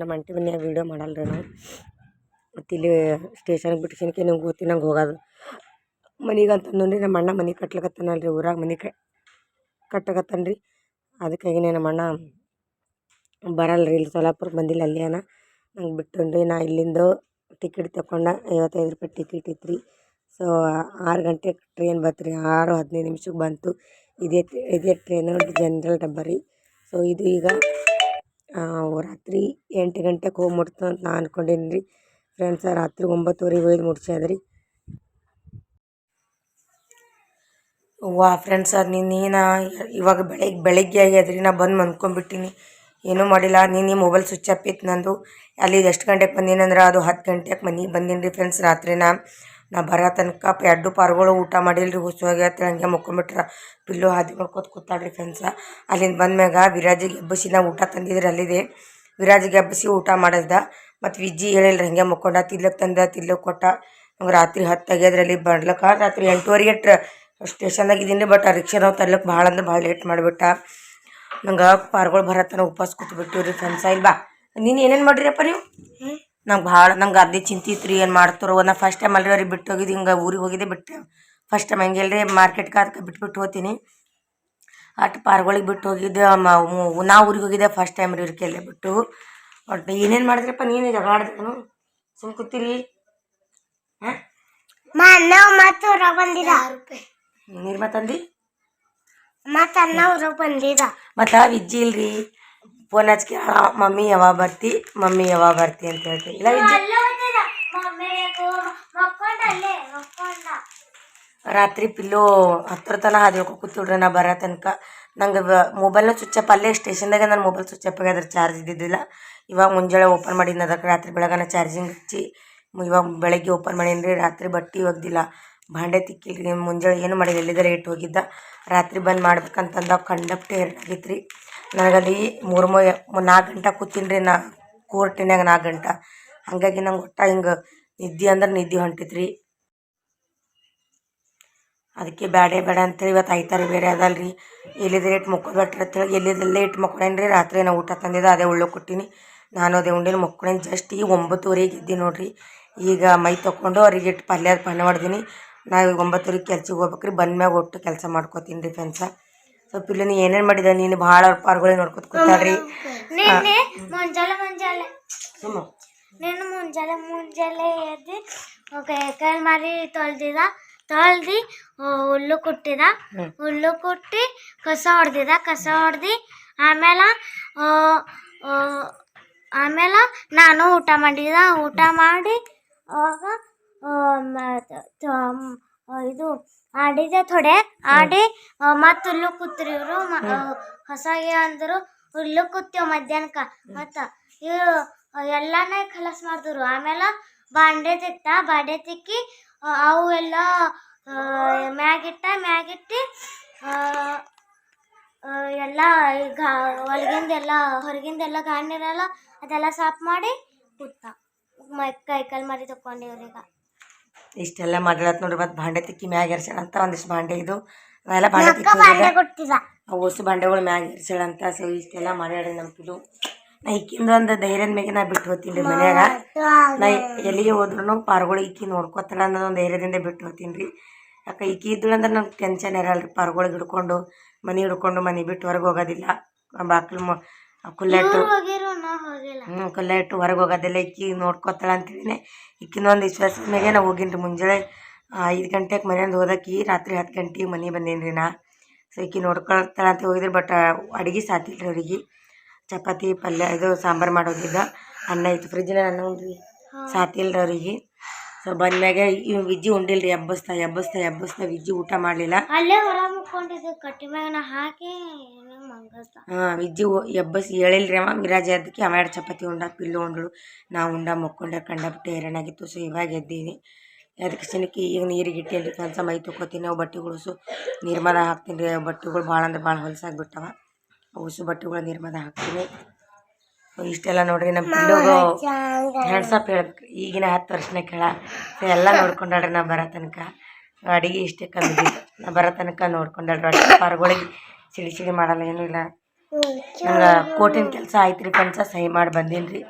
ನಮ್ಮ ಅಂಟಿ ಮನ್ಯಾಗ ವೀಡಿಯೋ ಮಾಡಲ್ಲ ರೀ ನಾವು. ಮತ್ತು ಇಲ್ಲಿ ಸ್ಟೇಷನ್ಗೆ ಬಿಟ್ಕೊಳಕ್ಕೆ ನಿಮ್ಗೆ ಹೋಗ್ತೀನಿ ನಂಗೆ ಹೋಗೋದು. ಮನೆಗೆ ಅಂತಂದನು ರೀ ನಮ್ಮ ಅಣ್ಣ ಮನೆ ಕಟ್ಲಕತ್ತಾನಲ್ಲ ರೀ ಊರಾಗ ಮನೆ ಕ ಕಟ್ಟಕತ್ತಾನ ರೀ ಅದಕ್ಕಾಗಿನೇ ನಮ್ಮ ಅಣ್ಣ ಬರಲ್ಲ ರೀ ಇಲ್ಲಿ ಸೊಲಾಪುರಕ್ಕೆ ಬಂದಿಲ್ಲ, ಅಲ್ಲಿ ಅನ ನಂಗೆ ಬಿಟ್ಟು ರೀ ನಾ ಇಲ್ಲಿಂದ ಟಿಕೆಟ್ ತಗೊಂಡ ಐವತ್ತೈದು ರೂಪಾಯಿ ಟಿಕೆಟ್ ಇತ್ತು ರೀ ಸೊ ಆರು ಗಂಟೆಗೆ ಟ್ರೈನ್ ಬತ್ತು ರೀ ಆರು ಹದಿನೈದು ನಿಮಿಷಕ್ಕೆ ಬಂತು. ಇದೇ ಇದೇ ಟ್ರೈನರ್ ಜನ್ರಲ್ ಡಬ್ಬ ರೀ. ಸೊ ಇದು ಈಗ ರಾತ್ರಿ ಎಂಟು ಗಂಟೆಗೆ ಹೋಗಿ ಮುಟ್ತದೆ ಅಂತ ನಾ ಅಂದ್ಕೊಂಡೀನಿ ರೀ. ಫ್ರೆಂಡ್ಸ್ ರಾತ್ರಿ ಒಂಬತ್ತುವರೆಗೆ ಒಯ್ದು ಮುಟ್ಸ್ಯಾದ ರೀ ವಾ ಫ್ರೆಂಡ್ಸ್ ಅದು ನೀನು ನೀನು ಇವಾಗ ಬೆಳಗ್ಗೆ ಬೆಳಗ್ಗೆ ಆಗ್ಯದ ರೀ ನಾ ಬಂದು ಮನ್ಕೊಂಬಿಟ್ಟೀನಿ. ಏನೂ ಮಾಡಿಲ್ಲ ನಿನ್ನೆ ಮೊಬೈಲ್ ಸ್ವಿಚ್ ಆಫ್ ಇತ್ತು ನಂದು. ಅಲ್ಲಿ ಎಷ್ಟು ಗಂಟೆಗೆ ಬಂದೀನಿ ಅಂದ್ರೆ ಅದು ಹತ್ತು ಗಂಟೆಗೆ ಮನೆಗೆ ಬಂದೀನಿ ರೀ ಫ್ರೆಂಡ್ಸ್ ರಾತ್ರಿನ. ನಾ ಬರೋ ತನಕ ಎರಡು ಪಾರ್ಗಳು ಊಟ ಮಾಡಿಲ್ಲ ರೀ ಹುಚ್ಚು ಹೋಗ್ಯತ್ತ ಹಂಗೆ ಮುಕ್ಕೊಂಬಿಟ್ರ. ಪಿಲ್ಲು ಹಾದಿ ಮಾಡ್ಕೊತ ಕೂತಾಳ್ರಿ ಫ್ರೆಂಡ್ಸ ಅಲ್ಲಿಂದ ಬಂದ್ಮ್ಯಾಗ ವಿರಾಜಿಗೆ ಎಬ್ಬಸಿ ನಾ ಊಟ ತಂದಿದ್ರೆ ಅಲ್ಲಿದೆ. ವಿರಾಜಿಗೆ ಎಬ್ಬಸಿ ಊಟ ಮಾಡಿಸ್ದ ಮತ್ತು ವಿಜ್ಜಿ ಹೇಳಿಲ್ಲ ಹಂಗೆ ಮುಕ್ಕೊಂಡ ತಿಲ್ಲಕ್ಕೆ ತಂದ ತಿನ್ಲಕ್ಕೆ ಕೊಟ್ಟ. ನಂಗೆ ರಾತ್ರಿ ಹತ್ತು ಆಗ್ಯದ್ರಲ್ಲಿ ಬರ್ಲಕ್ಕ ರಾತ್ರಿ ಎಂಟುವರೆಗೆ ಟ್ರ ಸ್ಟೇಷನ್ದಾಗ ಇದೀನಿ ಬಟ್ ಆ ರಿಕ್ಷಾದವ ತರ್ಲಕ್ಕೆ ಭಾಳ ಅಂದ್ರೆ ಭಾಳ ಲೇಟ್ ಮಾಡಿಬಿಟ್ಟ. ನಂಗೆ ಪಾರ್ಗಳು ಬರತ್ತನ ಉಪವಾಸ ಕೂತ್ಬಿಟ್ಟಿವ್ರಿ ಫ್ರೆಂಡ್ಸ ಇಲ್ಲಿ ಬಾ. ನೀನು ಏನೇನು ಮಾಡಿರಿಯಪ್ಪ ನೀವು? ನಂಗೆ ಭಾಳ ನಂಗೆ ಅದೇ ಚಿಂತೆ ಇತ್ತು ರೀ ಏನು ಮಾಡ್ತಾರೋ. ನಾ ಫಸ್ಟ್ ಟೈಮ್ ಅಲ್ಲಿ ಅವ್ರಿಗೆ ಬಿಟ್ಟು ಹೋಗಿದ್ದು ಹಿಂಗೆ ಊರಿಗೆ ಹೋಗಿದ್ದೆ ಬಿಟ್ಟು ಫಸ್ಟ್ ಟೈಮ್ ಹಂಗೆ ರೀ ಮಾರ್ಕೆಟ್ಗೆ ಅದಕ್ಕೆ ಬಿಟ್ಬಿಟ್ಟು ಹೋಗ್ತೀನಿ ಅಟ್ ಪಾರ್ಗಳಿಗೆ ಬಿಟ್ಟು ಹೋಗಿದ್ದೆ ನಾ ಊರಿಗೆ ಹೋಗಿದ್ದೆ ಫಸ್ಟ್ ಟೈಮ್ ರೀ ಇವ್ರಿಗೆ ಎಲ್ಲೇ ಬಿಟ್ಟು. ಒಟ್ಟು ಏನೇನು ಮಾಡಿದ್ರಪ್ಪ ನೀನು ಜಗಳ ಆಡ್ದೇನು ಸುಮ್ ಕೂತೀರಿ. ನೀರು ಮತ್ತಂದಿ ಮತ್ತು ಅನ್ನ ಬಂದಿದ. ಮತ್ತ ವಿಜ್ಜಿ ಇಲ್ರಿ? ಫೋನ್ ಹಚ್ಕಿ ಮಮ್ಮಿ ಯಾವಾಗ ಬರ್ತಿ? ಮಮ್ಮಿ ಯಾವಾಗ ಬರ್ತಿ? ಅಂತ ಹೇಳ್ತೀವಿ ಇಲ್ಲ ರಾತ್ರಿ ಪಿಲ್ಲೋ ಹತ್ತರ ತನಕ ಹಾದಿಯೋಕೆ ಕೂತಿಡ್ರಿ ನಾ ಬರೋ ತನಕ. ನಂಗೆ ಮೊಬೈಲ್ನ ಸ್ವಿಚ್ ಅಪ್ ಅಲ್ಲೇ ಸ್ಟೇಷನ್ದಾಗ ನನ್ನ ಮೊಬೈಲ್ ಸ್ವಿಚ್ ಅಪ್ ಅದ್ರ ಚಾರ್ಜ್ ಇದ್ದಿದ್ದಿಲ್ಲ. ಇವಾಗ ಮುಂಜಾನೆ ಓಪನ್ ಮಾಡಿದ್ನ, ಅದಕ್ಕೆ ರಾತ್ರಿ ಬೆಳಗನ ಚಾರ್ಜಿಂಗ್ ಹಚ್ಚಿ ಇವಾಗ ಬೆಳಗ್ಗೆ ಓಪನ್ ಮಾಡೀನಿ ರಾತ್ರಿ ಬಟ್ಟೆ ಒಗ್ದಿಲ್ಲ. ಭಾಂಡೆ ತಿಕ್ಕಿಲ್ರಿ ಮುಂಜಾನೆ ಏನು ಮಾಡಿಲ್ಲ ಎಲ್ಲಿದ್ದಾರೆ ಇಟ್ಟು ಹೋಗಿದ್ದ. ರಾತ್ರಿ ಬಂದು ಮಾಡ್ಬೇಕಂತಂದ ಕಂಡಪ್ಟೆ ಎರಡಾಗಿತ್ತು ರೀ ನನಗಲ್ಲಿ ಮೂರು ಮೂ ನಾಲ್ಕು ಗಂಟೆ ಕೂತೀನಿ ರೀ ನಾ ಕೋರ್ಟಿನಾಗ ನಾಲ್ಕು ಗಂಟೆ. ಹಾಗಾಗಿ ನಂಗೆ ಒಟ್ಟು ಹಿಂಗೆ ನಿದ್ದೆ ಅಂದ್ರೆ ನಿದ್ದೆ ಹೊಂಟಿತ್ತು ರೀ ಅದಕ್ಕೆ ಬೇಡ ಬೇಡ ಅಂತೇಳಿ ಇವತ್ತು ಐತಾರೆ ಬೇರೆ ಅದಲ್ಲ ರೀ ಎಲ್ಲಿದ್ರೆ ಇಟ್ಟು ಅಂತ ಅಂತೇಳಿ ಎಲ್ಲಿದ್ದಲ್ಲೇ ಇಟ್ಟು ಮಕ್ಕೊಂಡೇನಿ ರೀ ರಾತ್ರಿ ನಾ ಊಟ ತಂದಿದ್ದೆ ಅದೇ ಉಳ್ಳು ಕೊಟ್ಟಿನಿ. ನಾನು ಅದೇ ಉಂಡಿನ ಮಕ್ಕಳೇನು ಜಸ್ಟ್ ಈಗ ಒಂಬತ್ತುವರೆಗೆ ಇದ್ದೆ ನೋಡಿರಿ. ಈಗ ಮೈ ತೊಗೊಂಡು ಅವ್ರಿಗೆ ಇಟ್ಟು ಪಲ್ಯ ಪಲ್ಯ ಹೊಡ್ದೀನಿ ನಾ ಈಗ ಒಂಬತ್ತುವರೆಗೆ ಕೆಲ್ಸಕ್ಕೆ ಹೋಗ್ಬೇಕು ರೀ ಬಂದ್ಮ್ಯಾಗ ಒಟ್ಟು ಕೆಲಸ ಮಾಡ್ಕೋತೀನಿ ರೀ ಫ್ರೆಂಡ್ಸ ಸೊ ಇಲ್ಲಿ ನೀ ಏನೇನು ಮಾಡಿದ ನೀನು ಭಾಳ ಪಾರ್ಗಳೇ ನೋಡ್ಕೊತ ಕೂತಾಳ್ರಿ. ನಿನ್ನೆ ಮುಂಜಾನೆ ಮುಂಜಾನೆ. ಸುಮ್ಮ. ಮುಂಜಾನೆ ಮುಂಜಾನೆ ಎದ್ದು ಕೈ ಮಾರಿ ತೊಳ್ದಿದ ತೊಳ್ದಿ ಹುಲ್ಲು ಕುಟ್ಟಿದ. ಹುಲ್ಲು ಕುಟ್ಟಿ ಕಸ ಹೊಡೆದಿದ ಕಸ ಹೊಡ್ದು ಆಮೇಲೆ ಆಮೇಲೆ ನಾನು ಊಟ ಮಾಡಿದ. ಊಟ ಮಾಡಿ ಆಗ ಇದು ಆಡಿದೆ ಥೊಡೆ. ಆಡಿ ಮತ್ತ ಹುಲ್ಲು ಕೂತ್ರಿ ಇವರು ಹೊಸಾಗಿ ಅಂದರು ಹುಲ್ಲು ಕೂತ್ಯವ ಮಧ್ಯಾಹ್ನಕ್ಕೆ ಮತ್ತ ಇವರು ಎಲ್ಲಾನ ಖಲಾಸ್ ಮಾಡಿದ್ರು. ಆಮೇಲೆ ಬಾಂಡೆ ತಿಕ್ತ ಬಾಂಡೆ ತಿಕ್ಕಿ ಅವು ಎಲ್ಲ ಮ್ಯಾಗಿಟ್ಟ ಮ್ಯಾಗಿಟ್ಟಿ ಎಲ್ಲ ಈಗ ಒಳಗಿಂದೆಲ್ಲ ಹೊರಗಿಂದೆಲ್ಲ ಗಾಣ ಇರಲ್ಲ ಅದೆಲ್ಲ ಸಾಫ್ ಮಾಡಿ ಕೂತ ಮೈ ಕಾಲು ಮರಿ ತಕೊಂಡಿವ್ರೀಗ ಇಷ್ಟೆಲ್ಲ ಮಾಡಿರತ್ ನೋಡ್ರಿ ಮತ್ತು ಭಾಂಡೆ ತಿಕ್ಕಿ ಮ್ಯಾಗ ಎರ್ಸ್ಯಾಳ ಅಂತ ಒಂದಿಷ್ಟು ಭಾಂಡೆ ಇದು. ನಾವೆಲ್ಲ ಭಾಂಡೆ ತಿಕ್ಕಿ ಆ ಹೊಸ ಭಾಂಡೆಗಳು ಮ್ಯಾಗ ಇರ್ಸ್ಯಾಳ ಅಂತ ಸೊ ಇಷ್ಟೆಲ್ಲ ಮಾಡ್ಯಾಡ್ರಿ ನಮ್ಮ ಪಿಲು. ನಾ ಇಕ್ಕಿಂದ ಒಂದು ಧೈರ್ಯದ ಮೇಲೆ ನಾ ಬಿಟ್ಟು ಹೋಗ್ತೀನಿ ರೀ ಮನ್ಯಾಗ. ನಾ ಎಲ್ಲಿಗೆ ಹೋದ್ರೂ ಪಾರ್ಗಳು ಇಕ್ಕಿ ನೋಡ್ಕೊತಾಳ ಅನ್ನೋದು ಒಂದು ಧೈರ್ಯದಿಂದ ಬಿಟ್ಟು ಹೋಗ್ತೀನಿ ರೀ. ಯಾಕೆ ಇಕ್ಕಿ ಇದ್ದಳು ಅಂದ್ರೆ ನಂಗೆ ಟೆನ್ಷನ್ ಇರಲ್ಲ ರೀ ಪಾರ್ಗಳಿಗೆ ಹಿಡ್ಕೊಂಡು ಮನೆ ಹಿಡ್ಕೊಂಡು ಮನೆ ಬಿಟ್ಟು ಹೊರಗೆ ಹೋಗೋದಿಲ್ಲ. ಬಾಕ್ಲು ಕುಲ್ಲೆಟ್ಟು ಹ್ಞೂ ಕೊಲ್ಲ ಇಟ್ಟು ಹೊರಗೆ ಹೋಗೋದಿಲ್ಲ ಇಕ್ಕಿ ನೋಡ್ಕೊತಾಳ ಅಂತೇಳಿನೇ ಇಕ್ಕಿನ ಒಂದು ವಿಶ್ವಾಸದ ಮ್ಯಾಗೆ ನಾ ಹೋಗಿನಿ ರೀ ಮುಂಜಾನೆ ಐದು ಗಂಟೆಗೆ ಮನೆಯಿಂದ ಹೋದಕ್ಕಿ ರಾತ್ರಿ ಹತ್ತು ಗಂಟೆಗೆ ಮನೆ ಬಂದೇನ್ರಿ ನಾ. ಸೊ ಇಕ್ಕಿ ನೋಡ್ಕೊಳ್ತಾಳ ಅಂತ ಹೋಗಿದ್ರು ಬಟ್ ಅಡುಗೆ ಸಾತಿಲ್ರಿ ಅವ್ರಿಗೆ. ಚಪಾತಿ ಪಲ್ಯ ಇದು ಸಾಂಬಾರು ಮಾಡೋದಿದ್ದ. ಅನ್ನ ಇತ್ತು. ಫ್ರಿಜ್ಜಿನ ಅನ್ನ ಉಂಡ್ರಿ ಸಾತಿಲ್ಲ ರೀ ಅವ್ರಿಗೆ. ಸೊ ಬಂದ್ಮ್ಯಾಗೆ ಇವ್ ವಿಜ್ಜಿ ಉಂಡಿಲ್ರಿ ಎಬ್ಬಸ್ತಾ ಎಬ್ಬಸ್ತಾ ಎಬ್ಬಸ್ತಾ ವಿಜ್ಜಿ ಊಟ ಮಾಡಲಿಲ್ಲ. ಅಲ್ಲೇ ಹೊರ ಮುಕ್ಕೊಂಡಿದ್ದು ಕಟ್ಟಿ ಮ್ಯಾಗ ನಾ ಹಾಕಿ ನಂಗೆ ಮಂಗಸ್ತ ಹಾಂ ವಿಜ್ಜಿ ಎಬ್ಬಸ್ ಹೇಳಿಲ್ರಿ ಅವ ಮಿರಾಜ್ ಅದಕ್ಕೆ ಅವ ಎರಡು ಚಪಾತಿ ಉಂಡ ಪಿಲ್ಲು ಉಂಡಳು. ನಾ ಉಂಡ ಮಕ್ಕೊಂಡೆ ಕಂಡಬಿಟ್ಟೆ ಹೈರಾಣಾಗಿತ್ತು ಸೊ ಇವಾಗ ಎದ್ದೀನಿ. ಅದಕ್ಕೆ ಜನಕ್ಕೆ ಈಗ ನೀರಿಗೆ ಇಟ್ಟೇನಿ ರೀ ಕೆಲಸ ಮೈ ತೊಗೋತೀನಿ ಅವು ಬಟ್ಟೆಗಳು ಸು ನಿರ್ಮದ ಹಾಕ್ತೀನಿ ರೀ ಬಟ್ಟೆಗಳು ಭಾಳ ಅಂದ್ರೆ ಭಾಳ ಹೊಲಸಾಗ್ಬಿಟ್ಟವ ಹೊಸ ಬಟ್ಟೆಗಳು ನಿರ್ಮದ ಹಾಕ್ತೀನಿ. ಇಷ್ಟೆಲ್ಲ ನೋಡ್ರಿ ನಮ್ಮ ಪಿಲ್ಲೋಗು ಹೆಣ್ಸಪ್ ಹೇಳ್ಬೇಕು ಈಗಿನ ಹತ್ತು ವರ್ಷನೇ ಕೇಳ. ಎಲ್ಲ ನೋಡ್ಕೊಂಡಾಡ್ರಿ ನಾ ಬರೋ ತನಕ. ಅಡಿಗೆ ಇಷ್ಟೇ ಕಮ್ಮಿ. ನಾ ಬರೋ ತನಕ ನೋಡ್ಕೊಂಡಾಡ್ರಿ ಅಡಿಗೆ ಪಾರ್ಗಳಿಗೆ ಸಿಡಿ ಸಿಡಿ ಮಾಡಲ್ಲ ಏನೂ ಇಲ್ಲ. ನಂಗೆ ಕೋಟಿನ ಕೆಲಸ ಆಯ್ತು ರೀ ಫ್ರೆಂಡ್ಸ ಸಹಿ ಮಾಡಿ ಬಂದೀನಿ ರೀ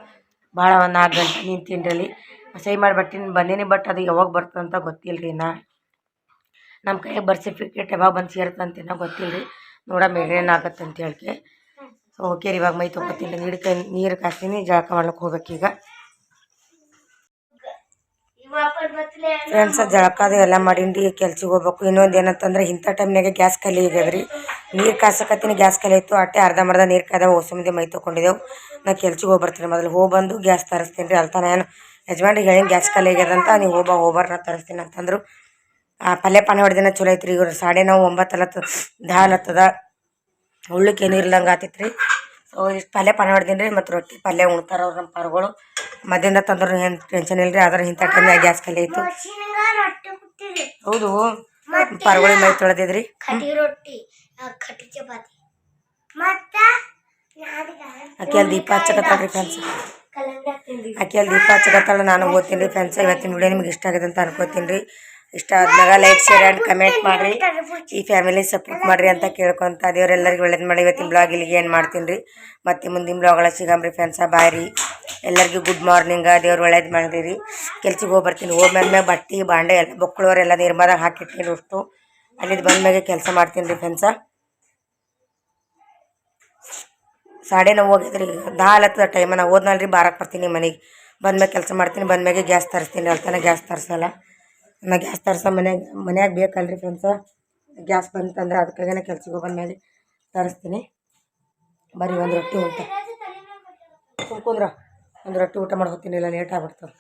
ಭಾಳ ಒಂದು ನಾಲ್ಕು ಗಂಟೆ ನಿಂತೀನಿ ರೀ ಸಹಿ ಮಾಡಿ ಬರ್ತೀನಿ ಬಂದೀನಿ ಬಟ್ ಅದು ಯಾವಾಗ ಬರ್ತದಂತ ಅಂತ ಗೊತ್ತಿಲ್ಲ ರೀ ನಾ. ನಮ್ಮ ಕೈಯಾಗ ಬರ್ಸಿಫಿಕೇಟ್ ಯಾವಾಗ ಬಂದು ಸೇರ್ತಂತೇನೋ ಗೊತ್ತಿಲ್ಲ ರೀ ಮೇಲೆ ಏನಾಗತ್ತಂತ ಅಂತ ಹೇಳ್ಕೆ. ಓಕೆ ರೀ ಇವಾಗ ಮೈ ತೊಗೊತೀನಿ. ಕೈ, ನೀರು ಕಾಸ್ತೀನಿ. ಜಳಕ ಮಾಡ್ಲಿಕ್ಕೆ ಹೋಗ್ಬೇಕೀಗ ಫ್ರೆಂಡ್ಸ್ ಜಳಕ ಅದು ಎಲ್ಲ ಮಾಡೀನಿ ಕೆಲ್ಸಿಗೆ ಹೋಗ್ಬೇಕು. ಇನ್ನೊಂದು ಏನಂತಂದ್ರೆ ಇಂಥ ಟೈಮ್ನಾಗೆ ಗ್ಯಾಸ್ ಖಾಲಿ ಆಗ್ಯದ್ರಿ. ನೀರು ಕಾಸಕತ್ತೀನಿ. ಗ್ಯಾಸ್ ಖಾಲಿ ಆಯಿತು ಅಟ್ಟೆ ಅರ್ಧಂಬರ್ಧ ನೀರು ಕಾಯ್ದಾವ. ಹೊಸ ಮೈ ತೊಗೊಂಡಿದ್ದೆವು ನಾ ಕೆಲ್ಸಿಗೆ ಹೋಗ್ಬರ್ತೀನಿ ಮೊದಲು. ಹೋಗಿ ಬಂದು ಗ್ಯಾಸ್ ತರಿಸ್ತೀನಿ ರೀ. ಅಲ್ತಾನ ಏನು ಯಜಮಾನ್ರಿಗೆ ಹೇಳಿ ಗ್ಯಾಸ್ ಖಾಲಿ ಆಗ್ಯದಂತ ನೀವು ಹೋಗ ಹೋಗ್ಬಾರ ತರಿಸ್ತೀನಿ ಅಂತಂದ್ರು. ಪಲ್ಯ ಪಾನ ಹೊಡೆದಿನ ಚಲೋ ಐತ್ರಿ. ಇವರು ಸಾಡೆ ನಾವು ಒಂಬತ್ತು ಅಲತ್ತ ದಾಲ್ ಹತ್ತದ. ಉಳ್ಳಕ್ಕೆ ಏನು ಇರ್ಲಂಗೆ ಆತೈತೆ ರೀ ಸೊ ಇಷ್ಟು ಪಲ್ಯ ಪಾನ ಹೊಡ್ದೀನಿ ರೀ ಮತ್ತು ರೊಟ್ಟಿ ಪಲ್ಯ ಉಣ್ತಾರೆ ಅವ್ರು ನಮ್ಮ ಪಾರುಗಳು. ಮಧ್ಯಾಹ್ನ ತಂದ್ರೆ ಏನು ಟೆನ್ಷನ್ ಇಲ್ಲ ರೀ ಆದ್ರೆ ಇಂಥ ಟೈಮ್ನಾಗ ಗ್ಯಾಸ್ ಖಾಲಿ ಆಯಿತು. ಹೌದು. ಪರ್ಗಳು ಮೈ ತೊಳೆದಿದ್ರಿ. ಕಟಿ ರೊಟ್ಟಿ ಆ, ಕಟಿ ಚಪಾತಿ. ಮತ್ತ? ಆಕೆ ಅಲ್ಲಿ ದೀಪ ಹಚ್ಚಕತ್ತಾಳ್ರಿ ಫ್ರೆಂಡ್ಸ್. ಆಕೆಯಲ್ಲಿ ದೀಪ ಹಚ್ಚಕತ್ತಾಳ ನಾನು ಓದ್ತೀನಿ ರೀ ಫ್ರೆಂಡ್ಸ್. ಇವತ್ತಿನ ವಿಡಿಯೋ ನಿಮ್ಗೆ ಇಷ್ಟ ಆಗಿದೆ ಅಂತ ಅನ್ಕೋತೀನಿ ರೀ. ಇಷ್ಟ ಆದ್ಮ್ಯಾಗ ಲೈಕ್ ಶೇರ್ ಆ್ಯಂಡ್ ಕಮೆಂಟ್ ಮಾಡಿರಿ. ಈ ಫ್ಯಾಮಿಲಿ ಸಪೋರ್ಟ್ ಮಾಡಿರಿ ಅಂತ ಕೇಳ್ಕೊಂತ ದೇವ್ರೆಲ್ಲರಿಗೂ ಒಳ್ಳೇದು ಮಾಡಿ ಇವತ್ತಿನ ಬ್ಲಾಗ್ ಇಲ್ಲಿಗೆ ಏನು ಮಾಡ್ತೀನಿ ರೀ ಮತ್ತೆ ಮುಂದಿನ ಬ್ಲಾಗಳ ಸಿಗಂಬ್ರಿ ಫ್ರೆಂಡ್ಸ ಬಾಯ್ ರೀ. ಎಲ್ಲರಿಗೂ ಗುಡ್ ಮಾರ್ನಿಂಗ ದೇವ್ರು ಒಳ್ಳೇದು ಮಾಡಿರಿ ರೀ. ಕೆಲ್ಸಕ್ಕೆ ಹೋಗಿ ಬರ್ತೀನಿ. ಹೋಗ್ಮೇಲೆ ಬಟ್ಟೆ ಬಾಂಡೆ ಎಲ್ಲ ಬೊಕ್ಕಳವರೆಲ್ಲ ನಿರ್ಮಾದಾಗ ಹಾಕಿಟ್ಟಿನಿ ಅಷ್ಟು. ಅಲ್ಲಿದ್ದು ಬಂದ್ಮ್ಯಾಗೆ ಕೆಲಸ ಮಾಡ್ತೀನಿ ರೀ ಫ್ರೆಂಡ್ಸ ಸಾಡೆ ನಾವು ಹೋಗಿದ್ರಿ ದಾಲ್ ಹತ್ತದ ಟೈಮ ನಾ. ಹೋದ್ನಲ್ರಿ ಬಾರಕ್ಕೆ ಬರ್ತೀನಿ ಮನೆಗೆ. ಬಂದ್ಮೇಲೆ ಕೆಲಸ ಮಾಡ್ತೀನಿ. ಬಂದ್ಮ್ಯಾಗೆ ಗ್ಯಾಸ್ ತರಿಸ್ತೀನಿ. ಅಲ್ತಾನೆ ಗ್ಯಾಸ್ ತರಿಸಲ್ಲ. ನಾ ಗ್ಯಾಸ್ ತರ್ಸ ಮನ್ಯಾಗ ಮನ್ಯಾಗ ಬೇಕಲ್ರಿ ಫ್ರೆಂಡ್ಸ ಗ್ಯಾಸ್ ಬಂತಂದ್ರೆ ಅದಕ್ಕಾಗೇನೆ ಕೆಲ್ಸಕ್ಕೆ ಬಂದ್ಮೇಲೆ ತರಿಸ್ತೀನಿ. ಬರ್ರಿ ಒಂದು ರೊಟ್ಟಿ ಊಟ. ಕುಂದ್ರ ಒಂದು ರೊಟ್ಟಿ ಊಟ ಮಾಡಿ ಹೋಗ್ತೀನಿ, ಇಲ್ಲ ಲೇಟ್ ಆಗ್ಬಿಡ್ತದೆ